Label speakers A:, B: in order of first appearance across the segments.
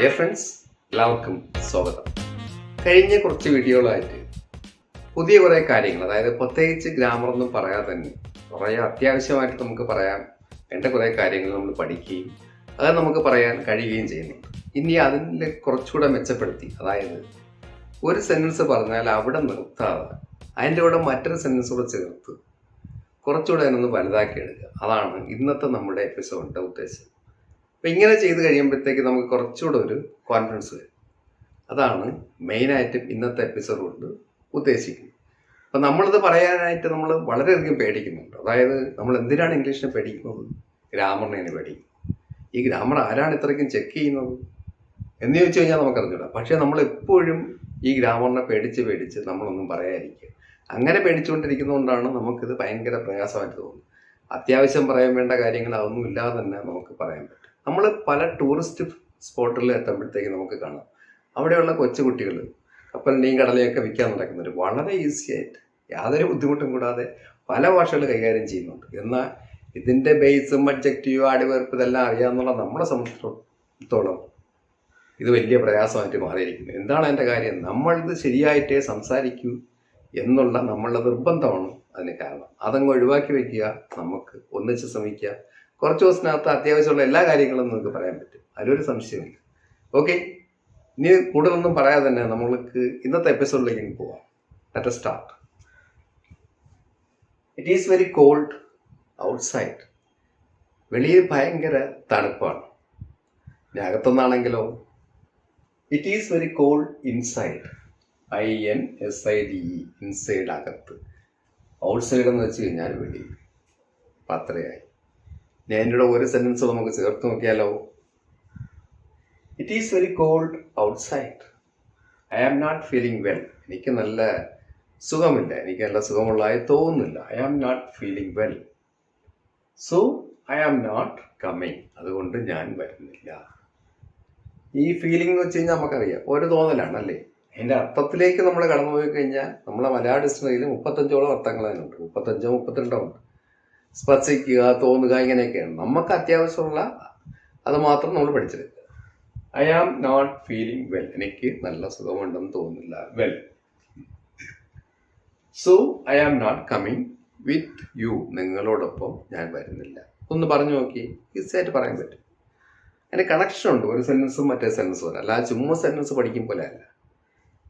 A: Dear friends എല്ലാവർക്കും സ്വാഗതം. കഴിഞ്ഞ കുറച്ച് വീഡിയോകളായിട്ട് പുതിയ കുറേ കാര്യങ്ങൾ അതായത് പ്രത്യേകിച്ച് ഗ്രാമർ ഒന്നും പറയാതെ തന്നെ കുറേ അത്യാവശ്യമായിട്ട് നമുക്ക് പറയാൻ വേണ്ട കുറേ കാര്യങ്ങൾ നമ്മൾ പഠിക്കുകയും അത് നമുക്ക് പറയാൻ കഴിയുകയും ചെയ്യുന്നുണ്ട് ഇനി അതിന്റെ കുറച്ചുകൂടെ മെച്ചപ്പെടുത്തി അതായത് ഒരു സെന്റൻസ് പറഞ്ഞാൽ അവിടെ നിർത്താതെ അതിന്റെ കൂടെ മറ്റൊരു സെന്റൻസ് കൂടെ ചേർത്ത് കുറച്ചുകൂടെ അതിനൊന്ന് വലുതാക്കി എടുക്കുക. അതാണ് ഇന്നത്തെ നമ്മുടെ എപ്പിസോഡിന്റെ ഉദ്ദേശം. അപ്പം ഇങ്ങനെ ചെയ്ത് കഴിയുമ്പോഴത്തേക്ക് നമുക്ക് കുറച്ചുകൂടെ ഒരു കോൺഫിഡൻസ് വരും. അതാണ് മെയിനായിട്ടും ഇന്നത്തെ എപ്പിസോഡ് കൊണ്ട് ഉദ്ദേശിക്കുന്നത്. അപ്പം നമ്മളിത് പറയാനായിട്ട് നമ്മൾ വളരെയധികം പേടിക്കുന്നുണ്ട്. അതായത് നമ്മൾ എന്തിനാണ് ഇംഗ്ലീഷിനെ പേടിക്കുന്നത്? ഗ്രാമറിനെ പേടിക്കും. ഈ ഗ്രാമർ ആരാണ് ഇത്രയ്ക്കും ചെക്ക് ചെയ്യുന്നത്? എന്ന് ചോദിച്ചു കഴിഞ്ഞാൽ നമുക്കറിഞ്ഞൂടാ പക്ഷേ നമ്മൾ എപ്പോഴും ഈ ഗ്രാമറിനെ പേടിച്ച് പേടിച്ച് നമ്മളൊന്നും പറയാതിരിക്കുക. അങ്ങനെ പേടിച്ചുകൊണ്ടിരിക്കുന്നതുകൊണ്ടാണ് നമുക്കിത് ഭയങ്കര പ്രയാസമായിട്ട് തോന്നുന്നത്. അത്യാവശ്യം പറയാൻ വേണ്ട കാര്യങ്ങൾ അതൊന്നും ഇല്ലാതെ തന്നെ നമുക്ക് പറയാൻ പറ്റും. നമ്മൾ പല ടൂറിസ്റ്റ് സ്പോട്ടിൽ എത്തുമ്പോഴത്തേക്ക് നമുക്ക് കാണാം. അവിടെയുള്ള കൊച്ചുകുട്ടികൾ കപ്പലിന്റെയും കടലയൊക്കെ വിൽക്കാൻ നടക്കുന്നവർ വളരെ ഈസി ആയിട്ട് യാതൊരു ബുദ്ധിമുട്ടും കൂടാതെ പല ഭാഷകൾ കൈകാര്യം ചെയ്യുന്നുണ്ട്. എന്നാൽ ഇതിന്റെ ബേസും ഒബ്ജക്റ്റീവ് അടിവേർപ്പ് ഇതെല്ലാം അറിയാമെന്നുള്ള നമ്മളെ സംബന്ധിച്ചിടത്തോളം ഇത് വലിയ പ്രയാസമായിട്ട് മാറിയിരിക്കുന്നു. എന്താണ് എന്റെ കാര്യം? നമ്മളിത് ശരിയായിട്ടേ സംസാരിക്കൂ എന്നുള്ള നമ്മളുടെ നിർബന്ധമാണ് അതിന് കാരണം. അതങ്ങ് ഒഴിവാക്കി വയ്ക്കുക നമുക്ക് ഒന്നിച്ച് ശ്രമിക്കുക കുറച്ച് ദിവസത്തിനകത്ത് അത്യാവശ്യമുള്ള എല്ലാ കാര്യങ്ങളും നമുക്ക് പറയാൻ പറ്റും. അതിലൊരു സംശയമില്ല ഓക്കെ ഇനി കൂടുതലൊന്നും പറയാതെ തന്നെ നമ്മൾക്ക് ഇന്നത്തെ എപ്പിസോഡിലേക്ക് പോവാം. Let start it is very cold outside വെളിയിൽ ഭയങ്കര തണുപ്പാണ്. അകത്തൊന്നാണെങ്കിലോ? It is very cold inside I N S I D inside അകത്ത്. ഔട്ട്സൈഡ് എന്ന് വെച്ച് കഴിഞ്ഞാൽ വെളിയിൽ. അപ്പം അത്രയായി. എന്റെ ഒരു സെന്റൻസ് നമുക്ക് ചേർത്ത് നോക്കിയാലോ? It is very cold outside I am not feeling well എനിക്ക് നല്ല സുഖമില്ല. എനിക്ക് നല്ല സുഖമുള്ളതായി തോന്നുന്നില്ല. I am not feeling well so I am not coming അതുകൊണ്ട് ഞാൻ വരുന്നില്ല. ഈ ഫീലിംഗ് എന്ന് വെച്ച് കഴിഞ്ഞാൽ നമുക്കറിയാം. ഒരു തോന്നലാണ് അല്ലേ? അതിന്റെ അർത്ഥത്തിലേക്ക് നമ്മൾ കടന്നുപോയി കഴിഞ്ഞാൽ നമ്മളെ മലയാള ഡിക്ഷണറിയിൽ മുപ്പത്തഞ്ചോളം അർത്ഥങ്ങൾ അതിനുണ്ട്. മുപ്പത്തഞ്ചോ മുപ്പത്തിരണ്ടോ ഉണ്ട്. സ്പർശിക്കുക തോന്നുക ഇങ്ങനെയൊക്കെയാണ്. നമുക്ക് അത്യാവശ്യമുള്ള അത് മാത്രം നമ്മൾ പഠിച്ചെടുക്കുക. I am not feeling well എനിക്ക് നല്ല സുഖമുണ്ടെന്ന് തോന്നുന്നില്ല. Well so I am not coming with you നിങ്ങളോടൊപ്പം ഞാൻ വരുന്നില്ല. ഒന്ന് പറഞ്ഞു നോക്കി. ഈസിയായിട്ട് പറയാൻ പറ്റും. അതിന്റെ കണക്ഷൻ ഉണ്ട്. ഒരു സെന്റൻസും മറ്റേ സെന്റൻസും അല്ല ചുമ്മാ സെന്റൻസ് പഠിക്കും പോലെ അല്ല.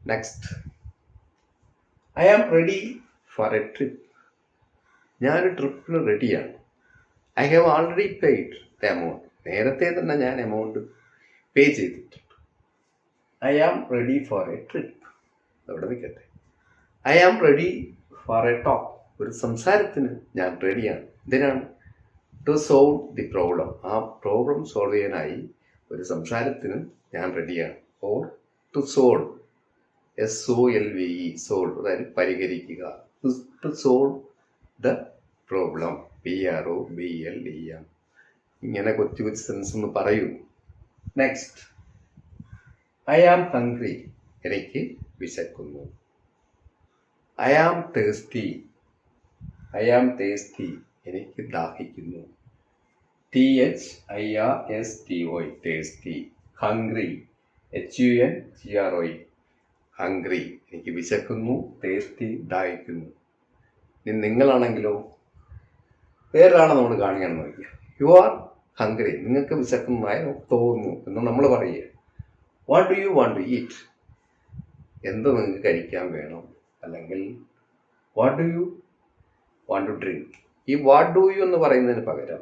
A: Next I am ready for a trip ഞാനൊരു ട്രിപ്പിന് റെഡിയാണ് I have already paid the amount നേരത്തെ തന്നെ ഞാൻ എമൗണ്ട് പേ ചെയ്തിട്ടുണ്ട്. I am ready for a trip അവിടെ നിൽക്കട്ടെ. I am ready for a talk ഒരു സംസാരത്തിന് ഞാൻ റെഡിയാണ് എന്തിനാണ്? ടു സോൾവ് ദി പ്രോബ്ലം ആ പ്രോബ്ലം സോൾവ് ചെയ്യാനായി ഒരു സംസാരത്തിന് ഞാൻ റെഡിയാണ് or to solve S O L V E solve അതായത് പരിഹരിക്കുക. To solve the problem P R O B L E M ഇങ്ങനെ കൊച്ചു കൊച്ചു സെൻസ് ഒന്ന് പറയൂ. നെക്സ്റ്റ് ഐ ആം ഹംഗ്രി എനിക്ക് വിശക്കുന്നു. I am thirsty I am thirsty എനിക്ക് ദാഹിക്കുന്നു. T H I R S T Y tasty hungry H U N G R Y hungry എനിക്ക് വിശക്കുന്നു. ടേസ്റ്റി ദാഹിക്കുന്നു. ഇനി നിങ്ങളാണെങ്കിലോ വേറൊരാളെ നമ്മൾ കാണിക്കാൻ നോക്കിയ യു ആർ ഹംഗ്രി നിങ്ങൾക്ക് വിശക്കുന്നതായി തോന്നുന്നു എന്ന് നമ്മൾ പറയുക. What do you want to eat എന്ത് നിങ്ങൾക്ക് കഴിക്കാൻ വേണം? അല്ലെങ്കിൽ what do you want to drink ഈ വാട്ട് ഡു യു എന്ന് പറയുന്നതിന് പകരം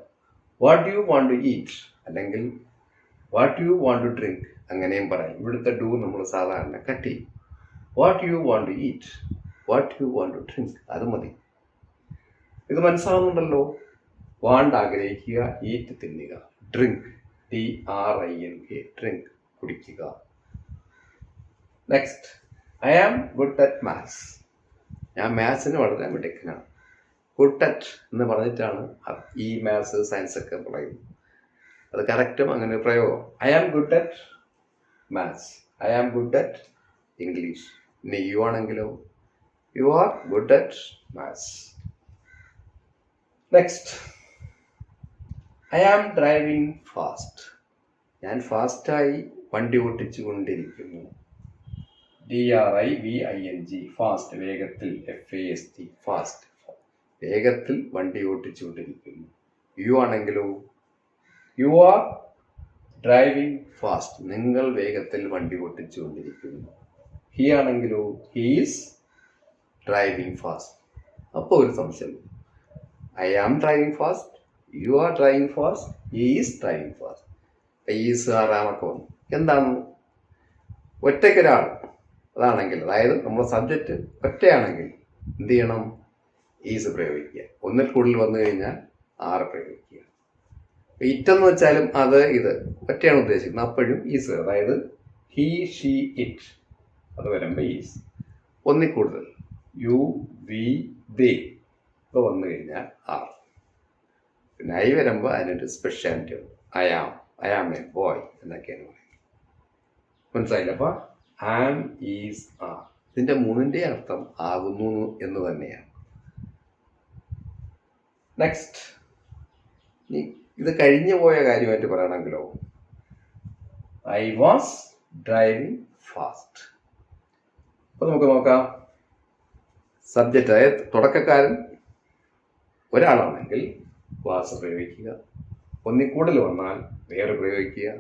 A: what you want to eat അല്ലെങ്കിൽ what you want to drink അങ്ങനെയും പറയാം. ഇവിടുത്തെ ഡു നമ്മൾ സാധാരണ cut what you want to eat what you want to drink അത് മതി. ഇത് മനസ്സിലാവുന്നുണ്ടല്ലോ. വാണ്ട് ആഗ്രഹിക്കുക ഈറ്റ് തിന്നുക. Drink D R I N K drink കുടിക്കുക. Next I am good at maths ഞാൻ മാത്സിന് വളരെ മിടുക്കനാണ്. ഗുഡ് അറ്റ് എന്ന് പറഞ്ഞിട്ടാണ് ഈ മാത്സ് സയൻസ് ഒക്കെ പറയുന്നത്. അത് കറക്റ്റും അങ്ങനെ പ്രയോഗം. I am good at maths I am good at English ഇനി യു ആണെങ്കിലോ? You are good at maths next I am driving fast ഞാൻ ഫാസ്റ്റായി വണ്ടി ഓട്ടിച്ചു കൊണ്ടിരിക്കുന്നു D R I V I N G fast വേഗത്തിൽ. F A S T fast വേഗത്തിൽ വണ്ടി ഓട്ടിച്ചു കൊണ്ടിരിക്കുന്നു യു ആണെങ്കിലോ? യു ആർ ഡ്രൈവിംഗ് ഫാസ്റ്റ് നിങ്ങൾ വേഗത്തിൽ വണ്ടി ഓട്ടിച്ചു കൊണ്ടിരിക്കുന്നു ഹി ആണെങ്കിലോ ഹീസ് ഡ്രൈവിംഗ് ഫാസ്റ്റ് അപ്പോൾ ഒരു സംശയം I am driving fast you are driving fast is driving fast is ആറാമൊക്കെ വന്നു എന്താണ്? ഒറ്റയ്ക്കൊരാൾ അതാണെങ്കിൽ അതായത് നമ്മുടെ സബ്ജക്റ്റ് ഒറ്റയാണെങ്കിൽ എന്ത് ചെയ്യണം? ഈസ് പ്രയോഗിക്കുക. ഒന്നിൽ കൂടുതൽ വന്നു കഴിഞ്ഞാൽ ആറ് പ്രയോഗിക്കുക. ഇറ്റെന്ന് വെച്ചാലും അത് ഇത് ഒറ്റയാണ് ഉദ്ദേശിക്കുന്നത്. അപ്പോഴും ഈസ് അതായത് ഹി ഷീ ഇറ്റ് അത് വരുമ്പോൾ ഈസ് ഒന്നിൽ കൂടുതൽ. യു വി ദേ ഇപ്പോൾ വന്നു കഴിഞ്ഞാൽ ആർ. പിന്നെ ഐ വരുമ്പോൾ അതിനൊരു സ്പെഷ്യാലിറ്റി ഉണ്ട്. ഐ ആം എ ബോയ് എന്നൊക്കെയാണ് പറയുന്നത്. മനസ്സിലായില്ല? അപ്പോൾ ആം ഈസ് ആർ ഇതിന്റെ മൂന്നിന്റെ അർത്ഥം ആകുന്നു എന്ന് തന്നെയാണ്. നെക്സ്റ്റ് ഇത് കഴിഞ്ഞു പോയ കാര്യമായിട്ട് പറയണമെങ്കിലോ? ഐ വാസ് ഡ്രൈവിംഗ് ഫാസ്റ്റ് അപ്പോൾ നമുക്ക് നോക്കാം. സബ്ജക്റ്റ് അതായത് തുടക്കക്കാരൻ ഒരാളാണെങ്കിൽ വാസ് പ്രയോഗിക്കുക. ഒന്നിൽ കൂടുതൽ വന്നാൽ വേറെ പ്രയോഗിക്കുക.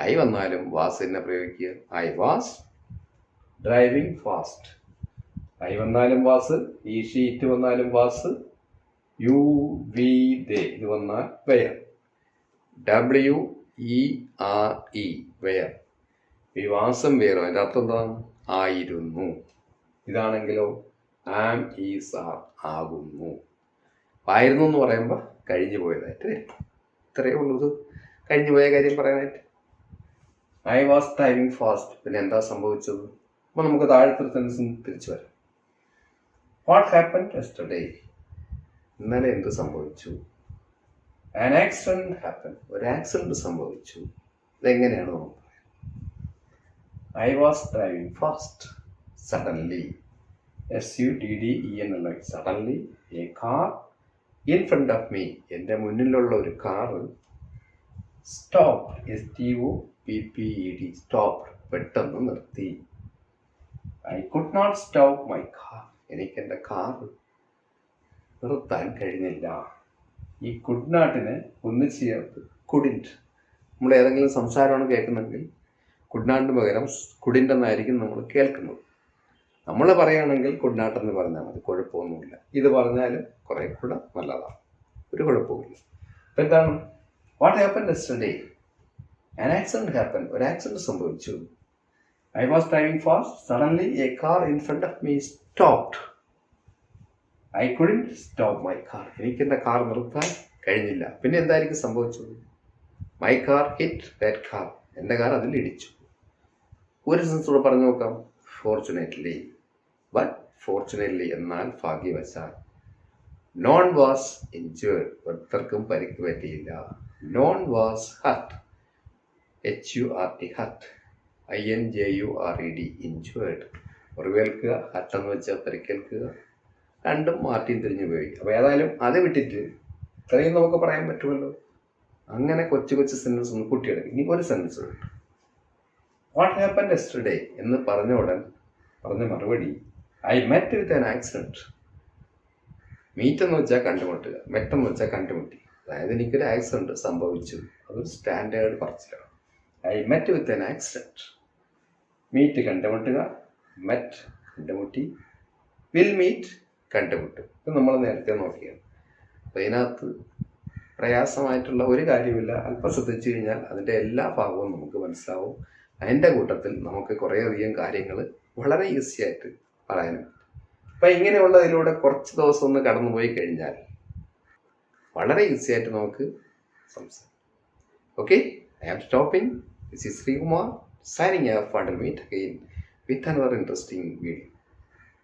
A: ഐ വന്നാലും വാസ് തന്നെ പ്രയോഗിക്കുക. I was driving fast. I വന്നാലും വാസ് ഈ ഷീറ്റ് വന്നാലും വാസ് യു വി ദേ ഇത് വന്നാൽ were. W E R E were. ഈ വാസം വേറും അതിന്റെ അർത്ഥം എന്താണ് ആയിരുന്നു. ഇതാണെങ്കിലോ ആം ഈസ് ആർ ആകുന്നു. ആയിരുന്നു എന്ന് പറയുമ്പോൾ കഴിഞ്ഞു പോയതായിട്ട് വരും. ഇത്രയേ ഉള്ളൂ. ഇത് കഴിഞ്ഞു പോയ കാര്യം പറയാനായിട്ട്. ഐ വാസ് ഡ്രൈവിംഗ് ഫാസ്റ്റ് പിന്നെ എന്താ സംഭവിച്ചത്? അപ്പോൾ നമുക്ക് താഴത്തെ സെൻസും തിരിച്ചു വരാം. വാട്ട് ഹാപ്പൻ യെസ്റ്റർഡേ ഇന്നലെ എന്ത് സംഭവിച്ചു? ആൻ ഹാപ്പൻ ഒരു ആക്സിഡന്റ് സംഭവിച്ചു. ഇതെങ്ങനെയാണ് നമുക്ക് I was driving fast suddenly S U D D E എന്നുള്ള suddenly a car in front of me എന്റെ മുന്നിലുള്ള ഒരു car stop S T O P P E D stop പെട്ടെന്ന് നിർത്തി. I could not stop my car എനിക്ക് എന്റെ car നിർത്താൻ കഴിഞ്ഞില്ല. ഈ കുഡ് നാട്ടിന് ഒന്ന് ചേർത്ത്. കുഡിന്റ് നമ്മൾ ഏതെങ്കിലും സംസാരമാണ് കേൾക്കുന്നെങ്കിൽ കുഡ്നാട്ടിന് പകരം കുഡിന്റ് എന്നായിരിക്കും നമ്മൾ കേൾക്കുന്നത്. നമ്മൾ പറയുകയാണെങ്കിൽ എന്ന് പറഞ്ഞാൽ മതി കുഴപ്പമൊന്നുമില്ല. ഇത് പറഞ്ഞാലും കുറേ കൂടെ നല്ലതാണ്. ഒരു കുഴപ്പമില്ല അപ്പം എന്താണ്? What happen yesterday an accident happen ഒരു ആക്സിഡന്റ് സംഭവിച്ചു. I was driving fast suddenly a car in front of me stopped I couldn't stop my car എനിക്ക് എന്റെ കാർ നിർത്താൻ കഴിഞ്ഞില്ല. പിന്നെ എന്തായിരിക്കും സംഭവിച്ചത്? My car hit that car എന്റെ കാർ അതിൽ ഇടിച്ചു. ഒരു സെൻസ് കൂടെ പറഞ്ഞു നോക്കാം. ഫോർച്ചുനേറ്റ്ലി ബട്ട് ഫോർച്ചുനേറ്റ്ലി എന്നാൽ ഭാഗ്യവശാൽ നോൺ വാസ് ഇഞ്ചേർഡ് ഒരുത്തർക്കും പരിക്ക് പറ്റിയില്ല. None was hurt H U R T hurt I N J U R E D injured മുറിവേൽക്കുക hurt എന്ന് വെച്ചാൽ പരിക്കേൽക്കുക രണ്ടും മാറ്റിയും തിരിഞ്ഞ് ഉപയോഗിക്കും അപ്പോൾ ഏതായാലും അത് വിട്ടിട്ട് ഇത്രയും നമുക്ക് പറയാൻ പറ്റുമല്ലോ. അങ്ങനെ കൊച്ചു കൊച്ചു സെന്റൻസ് ഒന്ന് കൂട്ടിയെടുക്കും ഇനി ഒരു സെന്റൻസ് ഉണ്ട്. വാട്ട് ഹാപ്പൻ എസ്റ്റർഡേ എന്ന് പറഞ്ഞ ഉടൻ പറഞ്ഞ മറുപടി I met with an accident meet എന്ന് വെച്ചാൽ കണ്ടുമുട്ടുക. മെറ്റ് എന്ന് വെച്ചാൽ കണ്ടുമുട്ടി. അതായത് എനിക്കൊരു ആക്സിഡന്റ് സംഭവിച്ചു. അതൊരു standard പറച്ചിലാണ്. I met with an accident meet കണ്ടുമുട്ടുക. Met കണ്ടുമുട്ടി. വിൽ മീറ്റ് കണ്ടുമുട്ടും. ഇത് നമ്മൾ നേരത്തെ നോക്കിയാണ്. അപ്പോൾ ഇതിനകത്ത് പ്രയാസമായിട്ടുള്ള ഒരു കാര്യമില്ല. അല്പം ശ്രദ്ധിച്ചു കഴിഞ്ഞാൽ അതിന്റെ എല്ലാ ഭാഗവും നമുക്ക് മനസ്സിലാവും. അതിന്റെ കൂട്ടത്തിൽ നമുക്ക് കുറേയധികം കാര്യങ്ങൾ വളരെ ഈസി ആയിട്ട് പറയാനും അപ്പം ഇങ്ങനെയുള്ളതിലൂടെ കുറച്ച് ദിവസം ഒന്ന് കടന്നുപോയി കഴിഞ്ഞാൽ വളരെ ഈസി ആയിട്ട് നമുക്ക് സംസാരിക്കാം. Okay I am stopping this is Sreekumar signing off and meet again with another interesting video